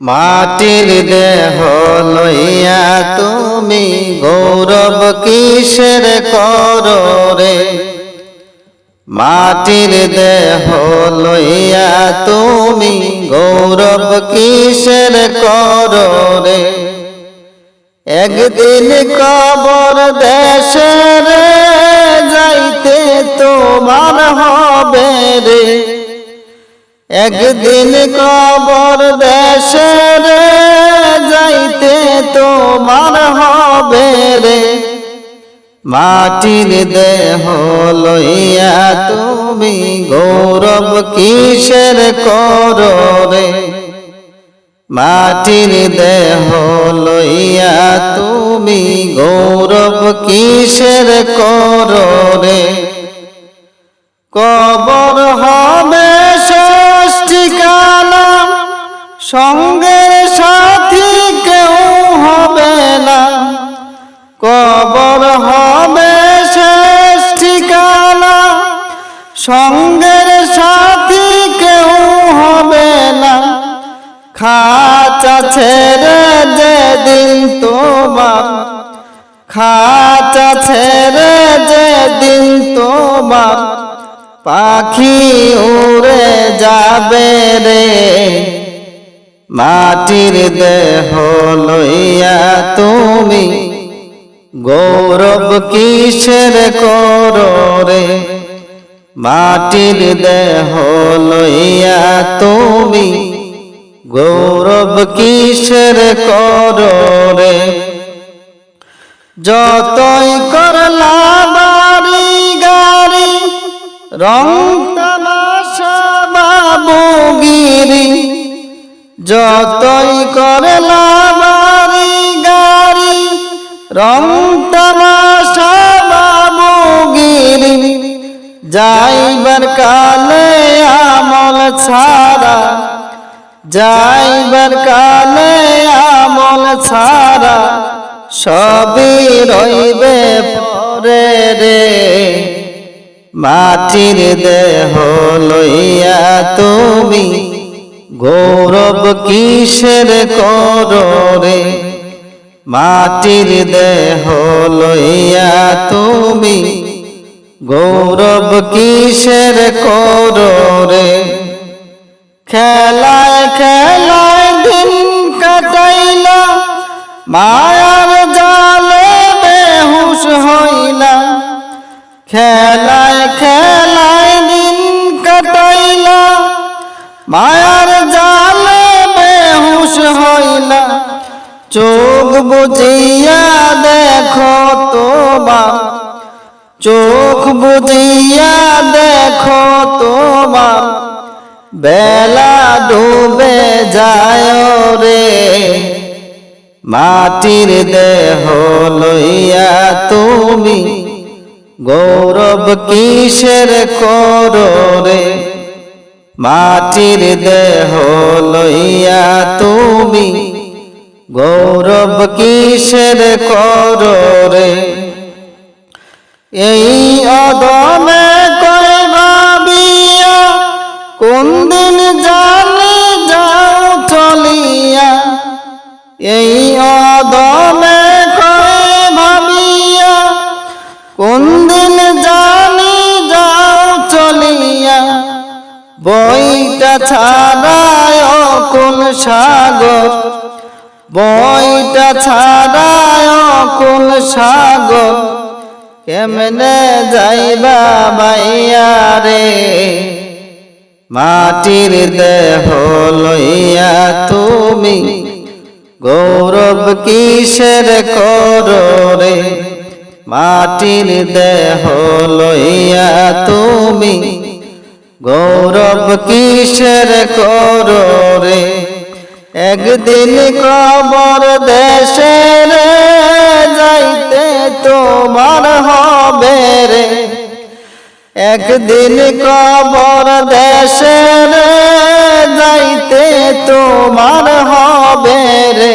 মাটির দেহ লইয়া তুমি গৌরব কিসের করো রে? মাটির দেহ লইয়া তুমি গৌরব কিসের করো রে? একদিন কবর দেশের যাইতে তোমার হবে রে। একদিন কবর দেশের যাইতে তোমার হবে রে। মাটির দেহ লইয়া তুমি গৌরব কিসের করো রে? মাটির দেহ লইয়া তুমি গৌরব কিসের করো রে? কবর হবে সঙ্গের সাথী কেউ হবে না। কবর হবে শেষ ঠিকানা। সঙ্গের সাথী কেউ হবে না। খাচা ছেড়ে যেদিন তোমার। খাচা ছেড়ে যেদিন তোমার। পাখি উড়ে যাবে রে। মাটির দেহ লইয়া তুমি গৌরব কিসের করো মাটির দেহ লইয়া তুমি গৌরব কিসের করো যতই করলা বাড়ি গাড়ি, রং তামাশা বাবুগিরি যতই করলা বাড়ি গাড়ি রং তামাশা বাবুগিরি যাইবার কালে আমল ছাড়া, যাইবার কালে আমল ছাড়া সবই রইবে পরে রে। মাটির দেহ লইয়া তুমি গৌরব কিসের করো রে মাটির দেহ লইয়া তুমি গৌরব কিসের করো রে খেলায় খেলায় দিন কাটাইলা, মায়ার জালে বেহুশ হইলা। খেলায় চোখ বুঝিয়া দেখো তোমার চোখ বুঝিয়া দেখো তোমার বেলা ডুবে যায় রে। মাটির দেহ লইয়া তুমি গৌরব কিসের করো রে? মাটির দেহ লইয়া তুমি গৌরব কিসের করো রে এই অদমে কই ভাবিয়া কোন দিন জানি যাও চলিয়া? এই অদমে কই ভাবিয়া কোন দিন জানি যাও চলিয়া? বইটা ছাড়ায় সাগর, কেমনে যাইবা মাইয়া রে? মাটির দেহ লইয়া তুমি গৌরব কিসের করো রে মাটির দেহ লইয়া তুমি গৌরব কিসের করো রে একদিন কবর দেশের যাইতে তোমার হবে রে। একদিন কবর দেশের যাইতে তোমার হবে রে।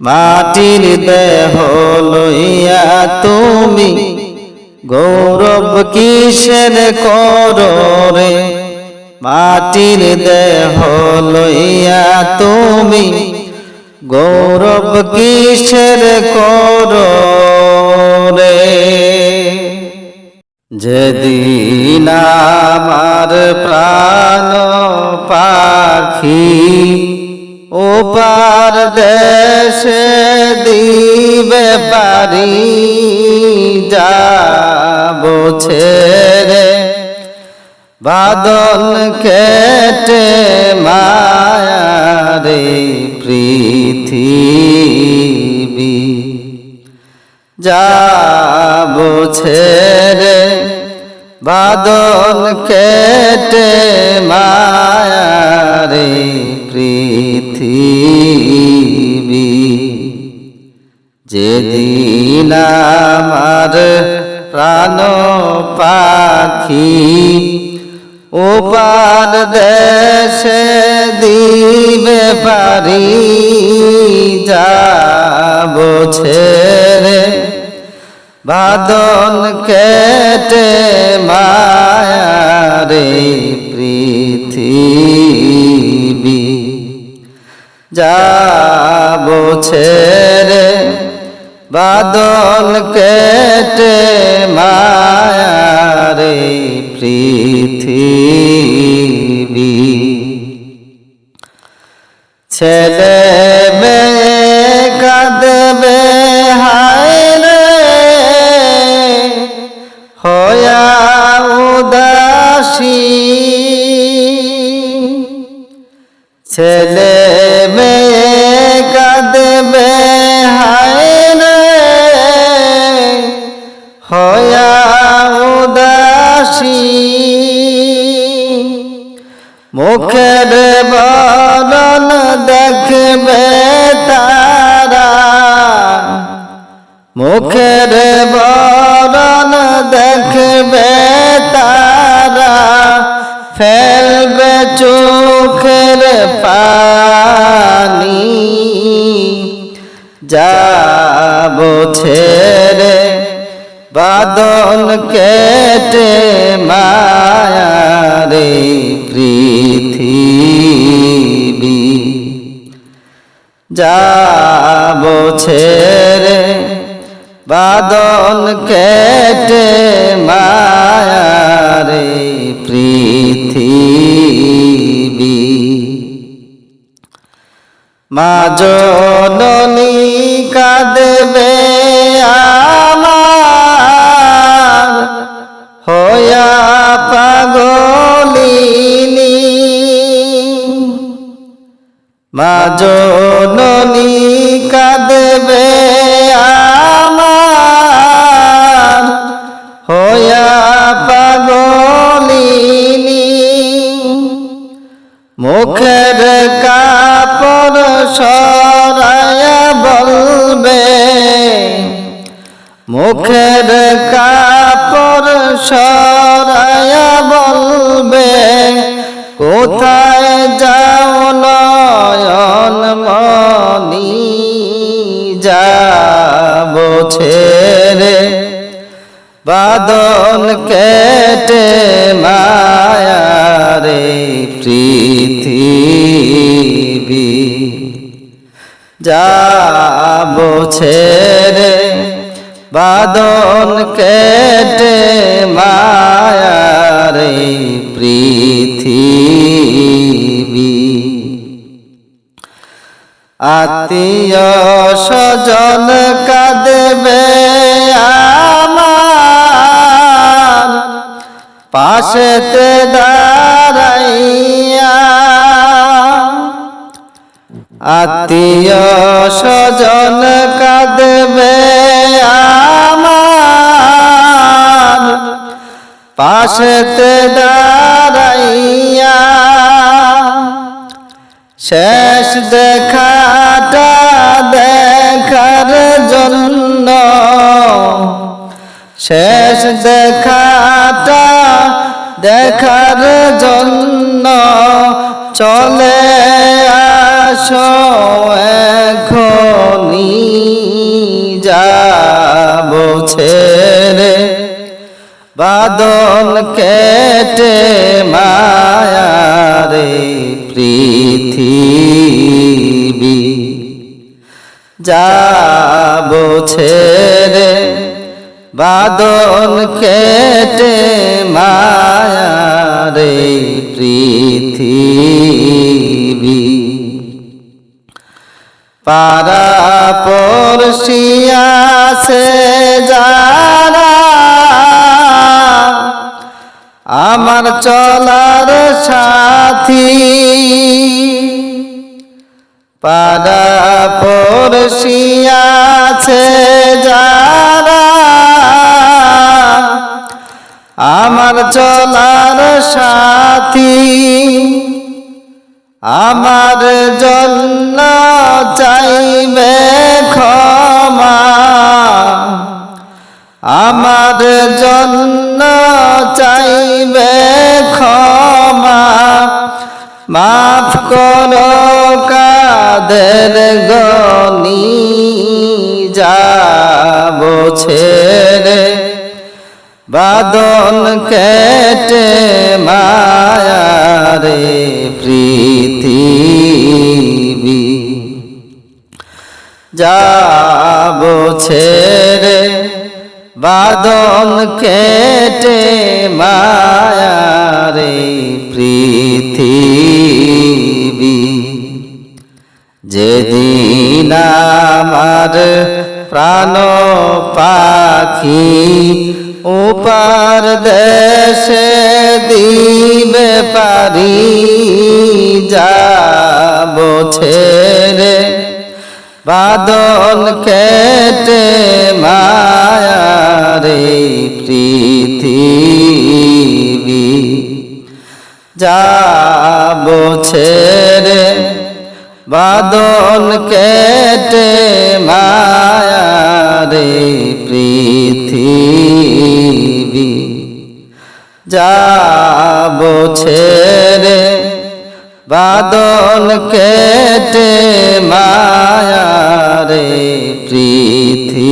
মাটির দেহ লইয়া তুমি গৌরব কিসের করো রে? মাটির দেহ লইয়া তুমি গৌরব কিসের কর রে? যেদিন আমার প্রাণ পাখি ওপার দেশে দিবে পারি যাব ছেড়ে। বাদল কেটে মায়ারে পৃথিবী। যাব ছেড়ে বাদল কেটে মায়ারে পৃথিবী। যেদিন আমার প্রাণ পাখি ওপার দেশে দিবে পারি যাব ছেড়ে। বাদল কেটে মায়ারে পৃথিবী। যাব ছেড়ে। বাদল কেটে মায়ারে পৃথিবী। ছেলে দেখবে তারা। মুখের বদন দেখবে তারা। ফেলবে চোখের পানি। যাব ছেড়ে বাদল কেটে মায়ারে পৃথিবী। যাব ছেড়ে বাদল কেটে মায়ারে পৃথিবী। মা জননী কাঁদবে আমার হয়া পাগলিনী। মা বাদল কেটে মায়ারে পৃথিবী। যাব ছেড়ে বাদল কেটে মায়ারে পৃথিবী। আত্মীয় স্বজন কাঁদবে আমার পাশেতে দাঁড়াইয়া আত্মীয় স্বজন কাঁদবে আমার। পাশেতে দাঁড়াইয়া শেষ দেখাটা দেখার জন্য। শেষ দেখাটা দেখার জন্য চলে আসো এখনি যাব ছেড়ে। বাদল কেটে মায়া পৃথিবী। যাব ছেড়ে। বাদন কেটে মায়ারে পৃথিবী। পারা পড়শিয়াছে যারা। আমার চলার সাথী। পাড়া পড়শিয়াছে যারা। আমার চলার সাথী আমার জন্য চাইবে ছেড়ে বাদন কেটে মায়ারে পৃথিবী। যেদিন আমার প্রাণ পাখি উপার দেশে দিবে পারি যাব ছেড়ে বাদল কেটে মায়ারে পৃথিবী। যাব ছেড়ে বাদল কেটে মায়ারে পৃথিবী। যাব ছেড়ে বাদল কেটে মায়ারে পৃথিবী।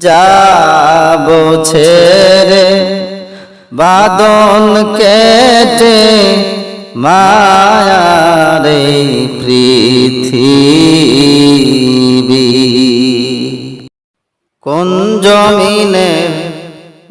যাব ছেড়ে বাদল কেটে মায়ারে পৃথিবী। কোন জমিনে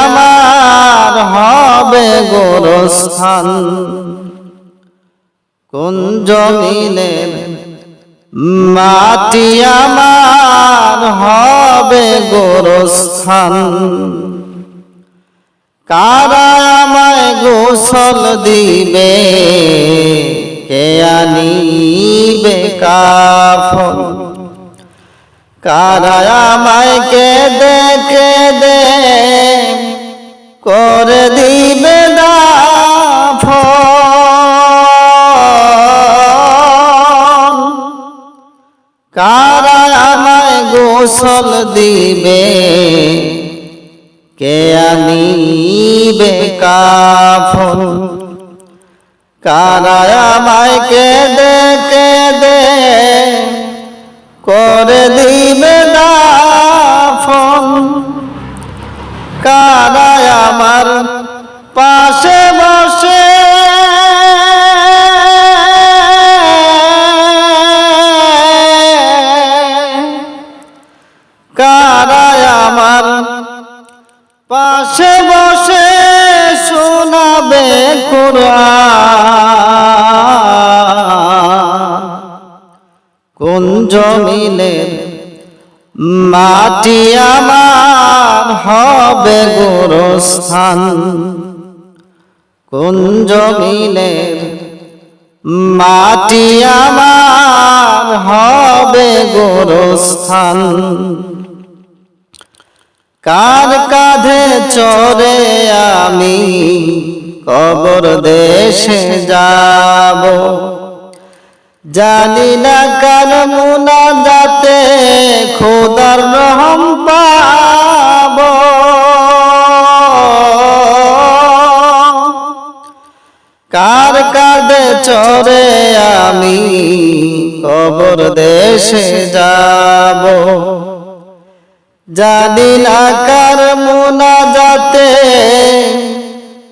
আমার হবে গোরস্থান। কোন জমিনের মাটি আমার হবে গোরস্থান? কারা আমায় গোসল দিবে? কে আনিবে কাফন? কারা আমায় কে দেখে দে করে দিবে দাফন কারা আমায় গোসল দিবে, কে আনিবে কাফন? কারা আমায় কে দেখে দে করে দিবে দাফন আমার পাশে বসে। কারা আমার পাশে বসে শোনাবে কোন জমিনের আমার হবে গোরস্থান। কুঞ্জ মিলের মাটি আমার হবে গোরস্থান? কার কাঁধে চড়ে আমি কবর দেশে যাব? জানি না কার মুনা যাতে খোদার রহম পাব চড়ে আমি কবর দেশে যাব। জানি না কার মুনা যাতে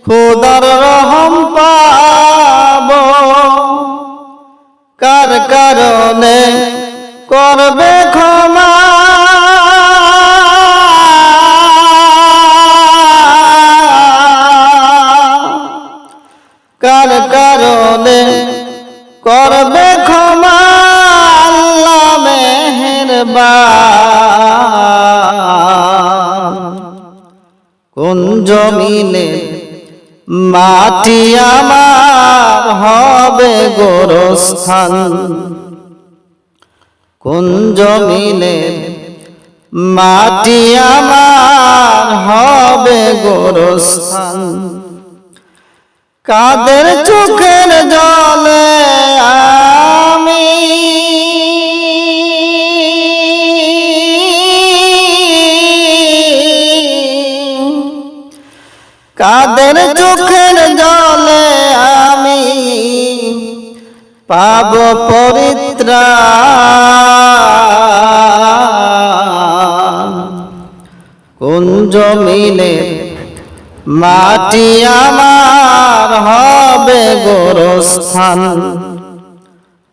খোদার রহম পাব। কার কারণে করবে ক্ষমা করবে ক্ষমা মেহেরবান। কোন জমিনে মাটি আমার হবে গোরস্থান? কোন জমিনে মাটি আমার হবে গোরস্থান? কাদের চোখের জলে আমি কাদের চোখের জলে আমি পাব পরিত্রাণ কোন জমিনে মাটি আমার হবে গোরস্থান?